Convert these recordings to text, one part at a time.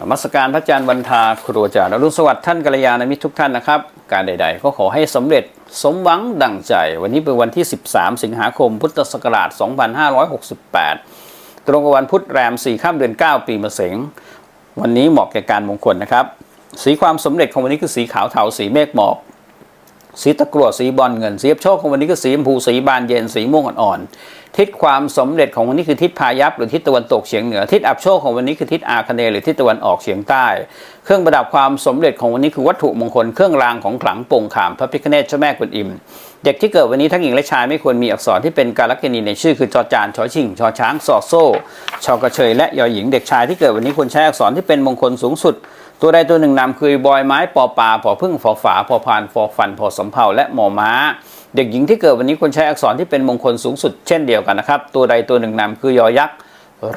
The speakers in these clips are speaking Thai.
นมัสการพระอาจารย์วันทาครูอาจารย์อรุณสวัสดิ์ท่านกัลยาณมิตรทุกท่านนะครับ การใด ๆ ก็ขอให้สำเร็จสมหวังดังใจ วันนี้เป็นวันที่ 13 สิงหาคม พุทธศักราช 2568 ตรงกับวันพุธแรม 4 ข้ามเดือน 9 ปีมะเสงวันนี้เหมาะแก่การมงคลนะครับ สีความสำเร็จของวันนี้คือสีขาวเทาสีเมฆหมอกสีตะกรวดสีบอลเงินสีบโชคของวันนี้คือสีชมพูสีบานเย็นสีม่วงอ่อนๆ ทิศความสำเร็จของวันนี้คือทิศพายัพหรือทิศตะวันตกเฉียงเหนือทิศอับโชคของวันนี้คือทิศอาคเนหรือทิศตะวันออกเฉียงใต้ เครื่องประดับความสำเร็จของวันนี้คือวัตถุมงคลเครื่องรางของขลังโป่งขามพระพิฆเนศเจ้าแม่กวนอิม เด็กที่เกิดวันนี้ทั้งหญิงและชายไม่ควรมีอักษรที่เป็นการลักษณีในชื่อคือจอจานชอชิงชอช้างสอโซ่ชอกระเชยและยอหญิงเด็กชายที่เกิดวันนี้ควรใช้อักษรที่เป็นมงคลสูงสุด ตัวใดตัวหนึ่งนำคือบอยไม้ปอปลาปอพึ่งฝอฝาพอพานฟอฟันพอสำเภาและหมอม้า เด็กหญิงที่เกิดวันนี้ควรใช้อักษรที่เป็นมงคลสูงสุดเช่นเดียวกันนะครับ ตัวใดตัวหนึ่งนำคือยอยักษ์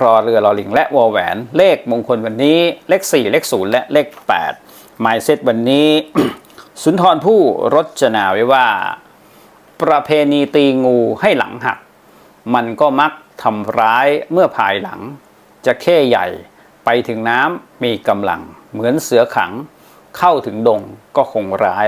รอเรือรอลิงและวอแหวน เลขมงคลวันนี้ เลข 4 เลข 0 และเลข8หมายเซตวันนี้ สุนทรผู้รจนาไว้ว่า ประเพณีตีงูให้หลังหัก มันก็มักทำร้ายเมื่อภายหลัง จะเข้ใหญ่ไปถึงน้ำมีกำลัง เหมือนเสือขัง เข้าถึงดงก็คงร้าย